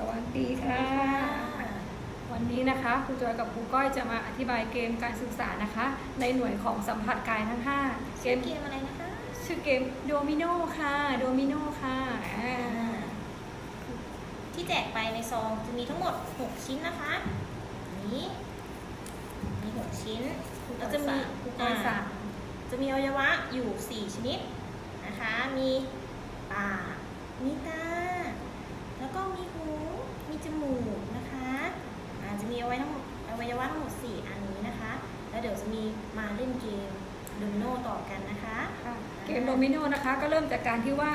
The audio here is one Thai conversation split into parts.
สวัสดีค่ะ วันนี้นะคะครูจอยกับครูก้อยจะมาอธิบายเกมการศึกษานะคะ ในหน่วยของสัมผัสกายทั้ง 5 เกเกมมเกมอะไรนะคะ ชื่อเกมโดมิโนค่ะ โดมิโนค่ะอ่าที่แจกไปในซองจะมีทั้งหมด 6 ชิ้นนะคะ นี้มี6ชิ้นแล้วจะมีครูก้อยสามจะมีอวัยวะอยู่ 4 ชนิดนะคะ มีปากมีตา แล้วก็มีหู มีจมูกนะคะอ่าจะมีอวัย วะทั้งหมดอวัยวะทั้งหมด4อันนี้นะคะ แล้วเดี๋ยวจะมีมาเล่นเกมโดมิโนต่อกันนะคะค่ะเกมโดมิโนนะคะ ก็เริ่มจากการที่ว่า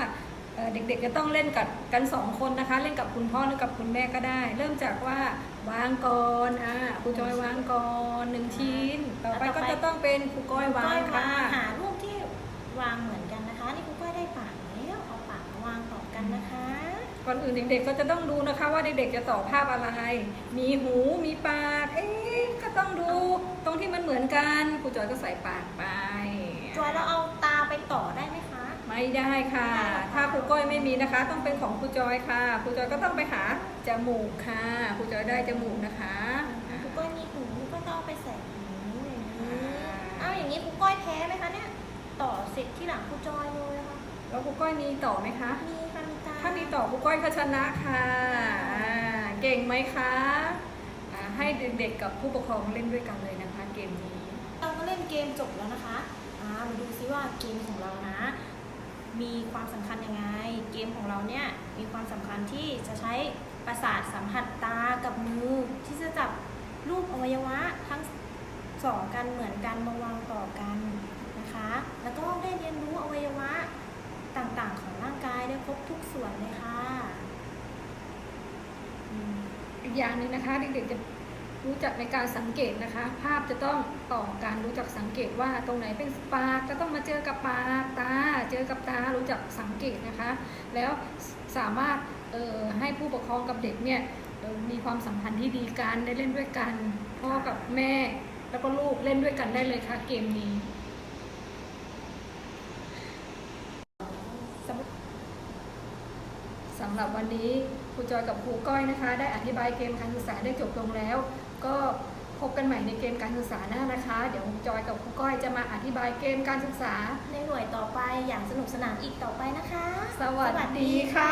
เอ่อเด็กๆจะต้องเล่นกับกันสองคนนะคะ เล่นกับคุณพ่อหรือกับคุณแม่ก็ได้ เริ่มจากว่าวางก่อนอ่าครูจอยวางก่อนหนึ่งชิ้น ต่อไปก็จะต้องเป็นครูก้อยวางค่ะหารูปที่วางเหมือนกันนะคะ นี่ครูก้อยได้ปาก ก่อนอื่นเด็กๆ ก็จะต้องดูนะคะว่าเด็กๆจะต่อภาพอะไร มีหูมีปาก เอ๊ะก็ต้องดูตรงที่มันเหมือนกันครูจอยก็ใส่ปากไป จอยเราเอาตาไปต่อได้ไหมคะ ไม่ได้ค่ะไม่ได้ค่ะถ้าครูก้อยไม่มีนะคะ ต้องเป็นของครูจอยค่ะครูจอยก็ต้องไปหาจมูกค่ะครูจอยได้จมูกนะคะครูก้อยมีหูก็ต้องเอาไปใส่หูอย่างนี้เอาอย่างนี้ครูก้อยแพ้ไหมคะเนี่ย ต่อเสร็จที่หลังครูจอยเลยค่ะแล้วครูก้อยมีต่อไหมคะมีค่ะมีตา ถ้ามีต่อครูก้อยก็ชนะค่ะอ่าเก่งไหมคะอ่าให้เด็กๆกับผู้ปกครองเล่นด้วยกันเลยนะคะ เกมนี้ เราก็เล่นเกมจบแล้วนะคะอ่ามาดูซิว่าเกมของเรานะ มีความสำคัญยังไง เกมของเราเนี่ยมีความสำคัญที่จะใช้ประสาทสัมผัสตากับมือที่จะจับรูปอวัยวะทั้งสองกันเหมือนกันมาวางต่อกันนะคะ แล้วก็ได้เรียนรู้อวัยวะต่างๆ ของร่างกายได้ครบทุกส่วนเลยค่ะอืม อี กอย่างหนึ่งนะคะเด็กๆจะรู้จักในการสังเกตนะคะ ภาพจะต้องต่อการรู้จักสังเกตว่าตรงไหนเป็นปากก็ต้องมาเจอกับปากตา เจอกับตารู้จักสังเกตนะคะ แล้วสามารถให้ผู้ปกครองกับเด็กเนี่ยมีความสัมพันธ์ที่ดีกันได้เล่นด้วยกันพ่อกับแม่ แล้วก็ลูกเล่นด้วยกันได้เลยค่ะเกมนี้ สำหรับ สำหรับวันนี้ครูจอยกับครูก้อยนะคะ ได้อธิบายเกมการศึกษาได้จบลงแล้ว ก็พบกันใหม่ในเกมการศึกษาหน้านะคะ เดี๋ยวครูจอยกับครูก้อยจะมาอธิบายเกมการศึกษา ในหน่วยต่อไปอย่างสนุกสนานอีกต่อไปนะคะ สวัสดีค่ะ